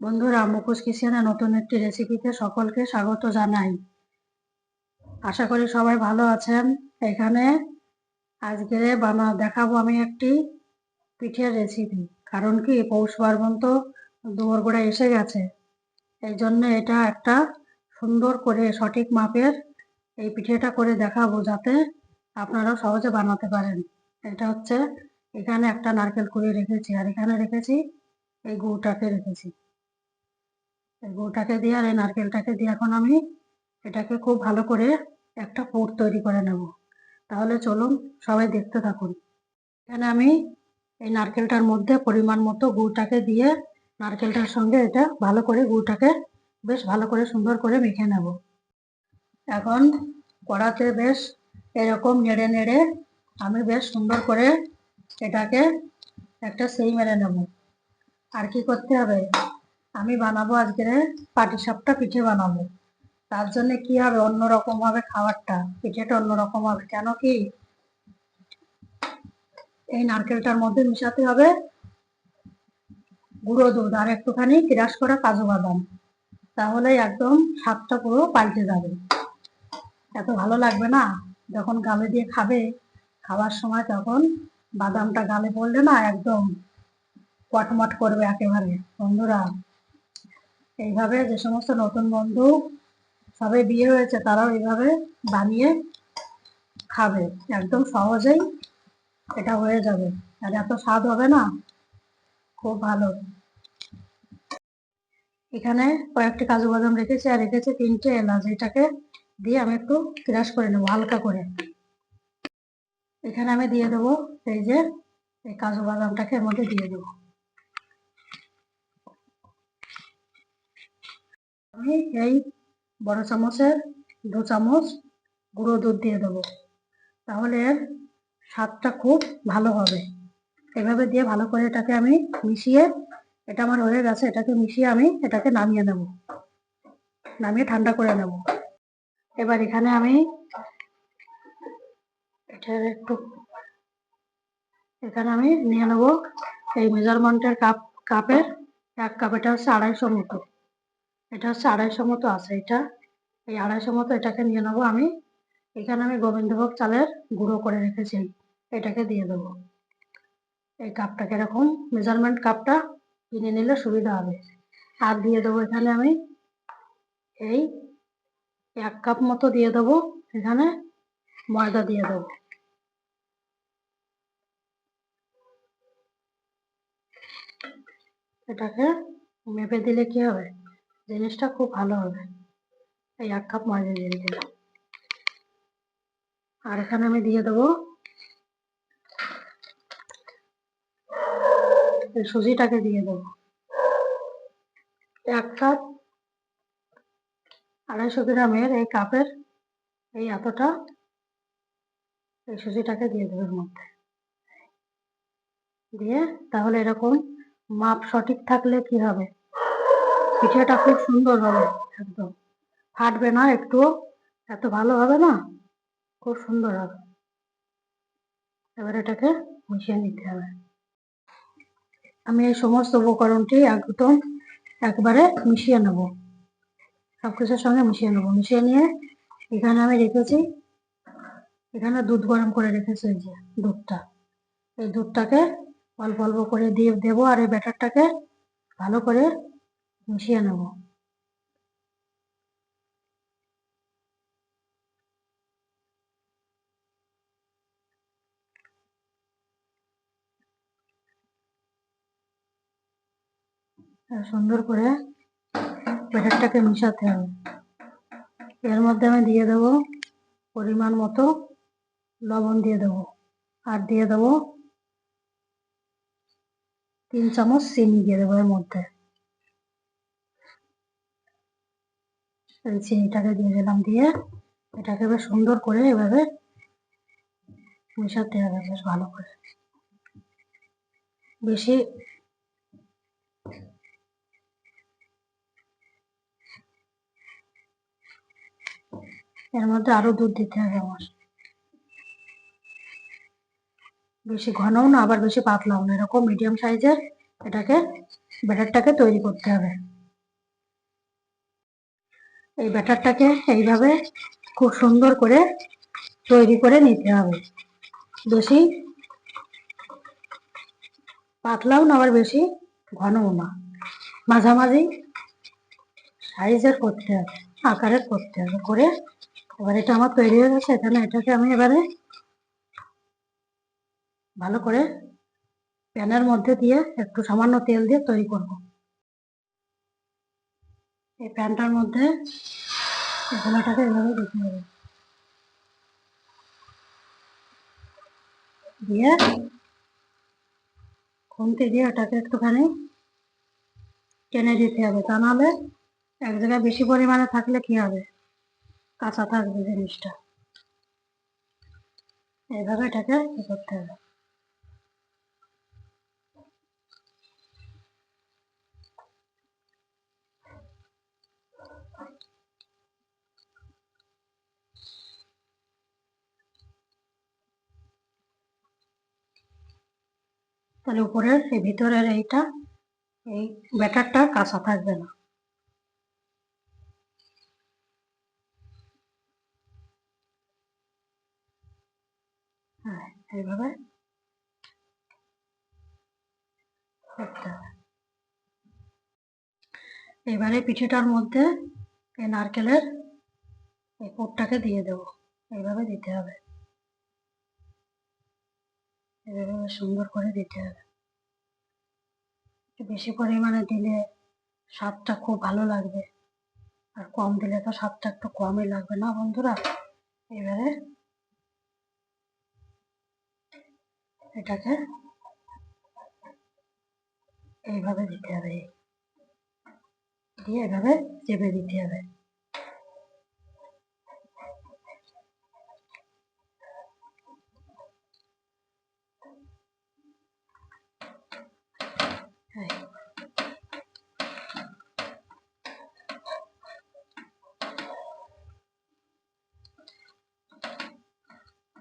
বন্ধুরা, মুখোশ কিচেনে নতুন একটি রেসিপিতে সকলকে স্বাগত জানাই? আশা করি সবাই ভালো আছেন। এখানে আজকে বানা, দেখাবো আমি একটি পিঠের রেসিপি কারণ কি, পৌষ পার্বণ তো দুয়ার গোড়া এসে গেছে। এই জন্য এটা একটা সুন্দর করে সঠিক মাপের এই পিঠেটা করে দেখাবো যাতে আপনারাও সহজে বানাতে পারেন। এটা হচ্ছে, এখানে একটা নারকেল কুড়িয়ে রেখেছি। আর এখানে রেখেছি, এই গুড়টাকে রেখেছি। গুড়টাকে দিয়ে আর এই নারকেলটাকে দিয়ে এখন আমি এটাকে খুব ভালো করে একটা পুর তৈরি করে নেব। তাহলে চলুন সবাই দেখতে থাকুন। এখানে আমি এই নারকেলটার মধ্যে পরিমাণ মতো গুড়টাকে দিয়ে নারকেলটার সঙ্গে এটা ভালো করে গুড়টাকে বেশ ভালো করে সুন্দর করে মেখে নেব। এখন কড়াতে বেশ এরকম নেড়ে নেড়ে আমি বেশ সুন্দর করে এটাকে একটা সেই মেরে নেব। আর কি করতে হবে? আমি বানাবো আজকে পাটিসাপটা পিঠে বানাবো। তার জন্য কি হবে? অন্যরকম হবে খাবারটা। পিঠেটা অন্যরকম হবে। কেন কি? এই নারকেলটার মধ্যে মিশাতে হবে গুঁড়ো দুধ আর একটুখানি ক্রাশ করা কাজু বাদাম। তাহলে একদম স্বাদটা পুরো পাল্টে যাবে। এত ভালো লাগবে না? যখন গালে দিয়ে খাবে, খাওয়ার সময় তখন বাদামটা গালে পড়লে না একদম কটমট করবে একেবারে। বন্ধুরা এইভাবে যে সমস্ত নতুন বন্ধু সবে বিয়ে হয়েছে, তারাও এইভাবে বানিয়ে খাবে। একদম সহজেই এটা হয়ে যাবে। আর এত স্বাদ হবে না? খুব ভালো। এখানে কয়েকটি কাজু বাদাম রেখেছি, আর রেখেছি তিনটে এলাচ। এটাকে দিয়ে আমি একটু ক্রাশ করে নেব, হালকা করে। এখানে আমি দিয়ে দেবো এই যে এই কাজু বাদামটাকে এর মধ্যে দিয়ে দেবো। আমি এই বড় চামচের দু চামচ গুঁড়ো দুধ দিয়ে দেবো। তাহলে স্বাদটা খুব ভালো হবে। এভাবে দিয়ে ভালো করে এটাকে আমি মিশিয়ে, এটা আমার হয়ে গেছে, এটাকে মিশিয়ে আমি এটাকে নামিয়ে নেব। নামিয়ে ঠান্ডা করে নেব। এবার এখানে আমি এটার একটু, এখানে আমি নিয়ে নেব এই মেজারমেন্টের কাপ, কাপের এক কাপ, এটা হচ্ছে আড়াইশো মতো। এটা হচ্ছে আড়াইশো মতো আছে এটা। এই আড়াইশো মতো এটাকে নিয়ে নেব আমি। এখানে আমি গোবিন্দভোগ চালের গুঁড়ো করে রেখেছি। এটাকে দিয়ে দেবো। এই কাপটাকে এরকম মেজারমেন্ট কাপটা কিনে নিলে সুবিধা হবে। আর দিয়ে দেবো এখানে আমি এই এক কাপ মতো দিয়ে দেবো। এখানে ময়দা দিয়ে দেবো। এটাকে মেপে দিলে কি হবে? জিনিসটা খুব ভালো হবে। এই এক কাপ ময়দা দিয়ে আর এখানে আমি দিয়ে দেবো সুজিটাকে দিয়ে দেবো। এক কাপ আড়াইশো গ্রামের এই কাপের এই এতটা এই সুজিটাকে দিয়ে দেবো এর মধ্যে। দিয়ে তাহলে এরকম মাপ সঠিক থাকলে কি হবে? পিঠাটা খুব সুন্দর হবে, একদম। ফাটবে না একটু, এত ভালো হবে না, খুব সুন্দর হবে। এবার এটাকে মিশিয়ে নিতে হবে। আমি এই সমস্ত উপকরণটি একদম একবারে মিশিয়ে নেব। সব কিছুর সঙ্গে মিশিয়ে নেব। মিশিয়ে নিয়ে এখানে আমি রেখেছি, এখানে দুধ গরম করে রেখেছি এই যে দুধটা। এই দুধটাকে অল্প অল্প করে দিয়ে দেবো আর এই ব্যাটারটাকে ভালো করে মিশিয়ে নেব সুন্দর করে ব্যাটারটাকে মিশাতে হবে। এর মধ্যে আমি দিয়ে দেব পরিমাণ মতো লবণ দিয়ে দেব। আর দিয়ে দেব তিন চামচ চিনি দিয়ে দেবো এর মধ্যে এই চিনিটাকে দিয়ে দিলাম দিয়ে এটাকে বেশ সুন্দর করে এভাবে মেশাতে হবে বেশ ভালো করে। বেশি এর মধ্যে আরও দুধ দিতে হবে আমার। বেশি ঘনও না, আবার বেশি পাতলাও না, এরকম মিডিয়াম সাইজের এটাকে ব্যাটারটাকে তৈরি করতে হবে। এই ব্যাটারটাকে এইভাবে খুব সুন্দর করে তৈরি করে নিতে হবে। বেশি পাতলাও না, আবার বেশি ঘনও না। মাঝামাঝি সাইজের করতে হবে, আকারের করতে হবে করে। এবার এটা আমার তৈরি হয়ে গেছে, এখানে এটাকে আমি এবারে ভালো করে প্যানের মধ্যে দিয়ে একটু সামান্য তেল দিয়ে তৈরি করব। এই প্যানটার মধ্যে গোলাটাকে এভাবে দিতে হবে। দিয়ে খুন্তি দিয়ে ওটাকে একটুখানি টেনে দিতে হবে। তা নাহলে এক জায়গায় বেশি পরিমাণে থাকলে কি হবে? কাঁচা থাকবে জিনিসটা। এইভাবে এটাকে করতে হবে। তাহলে উপরের এই ভিতরের এইটা, এই ব্যাটারটা কাঁচা থাকবে না। হ্যাঁ এইভাবে। করতে হবে এবারে পিঠেটার মধ্যে এই নারকেলের এই পুরটাকে দিয়ে দেবো। এইভাবে দিতে হবে। এইভাবে সুন্দর করে দিতে হবে। বেশি পরিমাণে দিলে স্বাদটা খুব ভালো লাগবে। আর কম দিলে তো স্বাদটা একটু কমই লাগবে না বন্ধুরা? এবারে এটাকে এইভাবে দিতে হবে। দিয়ে এভাবে চেপে দিতে হবে।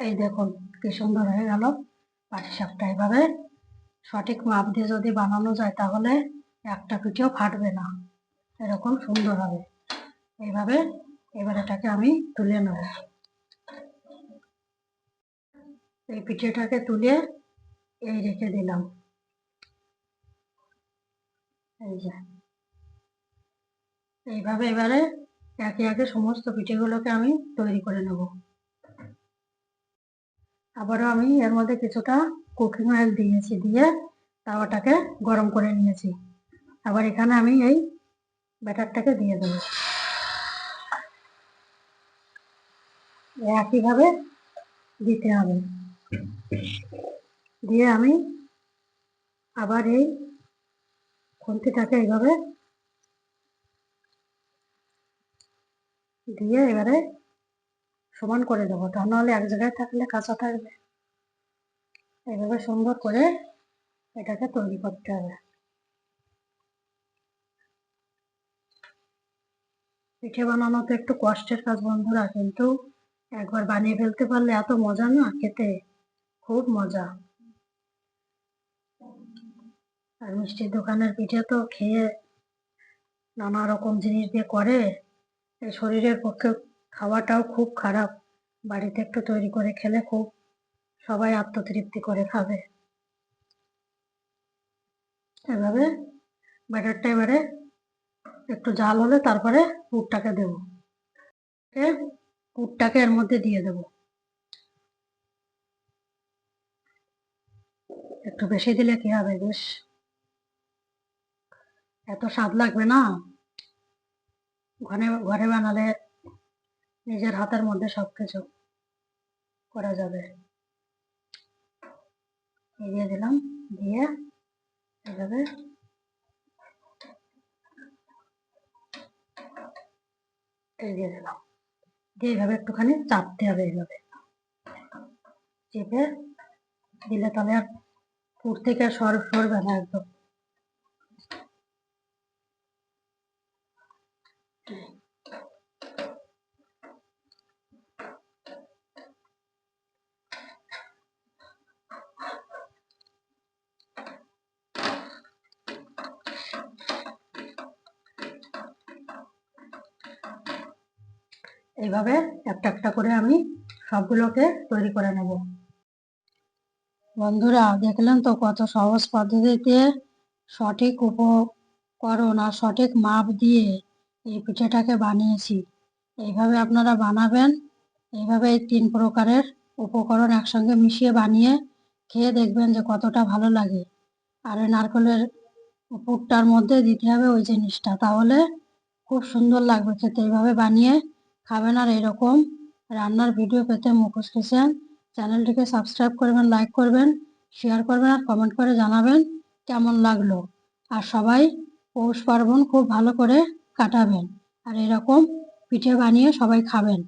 এই দেখুন কি সুন্দর হয়ে গেল। পাটিসাপটা এভাবে সঠিক মাপ দিয়ে যদি বানানো যায় তাহলে একটা পিঠেও ফাটবে না। এরকম সুন্দর হবে। এইভাবে এবার এটাকে আমি তুলে নেব। এই পিঠেটাকে তুলে এই রেখে দিলাম। এই যে। এইভাবে এবারে একে একে সমস্ত পিঠেগুলোকে আমি তৈরি করে নেব। আবারও আমি এর মধ্যে কিছুটা কুকিং অয়েল দিয়েছি, দিয়ে তাওয়াটাকে গরম করে নিয়েছি। আবার এখানে আমি এই ব্যাটারটাকে দিয়ে দেবো। একইভাবে দিতে হবে। দিয়ে আমি আবার এই খুন্তিটাকে এইভাবে দিয়ে এবারে সমান করে দেবো। তা নাহলে এক জায়গায় থাকলে কাঁচা থাকবে। এইভাবে সুন্দর করে এটাকে তৈরি করতে হবে। পিঠে বানানো তো একটু কষ্টের কাজ বন্ধুরা, কিন্তু একবার বানিয়ে ফেলতে পারলে এত মজা না, খেতে খুব মজা। আর মিষ্টির দোকানের পিঠে তো খেয়ে নানা রকম জিনিস দিয়ে করে, এই শরীরের পক্ষে খাওয়াটাও খুব খারাপ। বাড়িতে একটু তৈরি করে খেলে খুব সবাই আত্মতৃপ্তি করে খাবে। এভাবে ব্যাটারটা এবারে একটু জাল হলে তারপরে পুরটাকে দেবো। পুরটাকে এর মধ্যে দিয়ে দেব। একটু বেশি দিলে কি হবে বেশ? এত স্বাদ লাগবে না। ঘরে ঘরে বানালে নিজের হাতের মধ্যে সবকিছু করা যাবে। দিয়ে দিলাম, দিয়ে এভাবে দিয়ে দিলাম। দিয়ে এইভাবে একটুখানি চাপতে হবে এইভাবে চেপে দিলে তাহলে আর পুর থেকে সর সরবে না একদম। এইভাবে একটা একটা করে আমি সবগুলোকে তৈরি করে নেব। বন্ধুরা, দেখলেন তো কত সহজ পদ্ধতিতে সঠিক উপকরণ আর সঠিক মাপ দিয়ে এই পিঠেটাকে বানিয়েছি। এইভাবে আপনারা বানাবেন, এইভাবে এই তিন প্রকারের উপকরণ একসঙ্গে মিশিয়ে বানিয়ে খেয়ে দেখবেন যে কতটা ভালো লাগে। আর ওই নারকেলের পুরটার মধ্যে দিতে হবে ওই জিনিসটা, তাহলে খুব সুন্দর লাগবে খেতে। এইভাবে বানিয়ে খাবেন আর এরকম রান্নার ভিডিও পেতে মুখোশ কিচেন চ্যানেলটিকে সাবস্ক্রাইব করবেন লাইক করবেন শেয়ার করবেন আর কমেন্ট করে জানাবেন কেমন লাগল। আর সবাই পৌষ পার্বণ খুব ভালো করে কাটাবেন। আর এরকম পিঠে বানিয়ে সবাই খাবেন।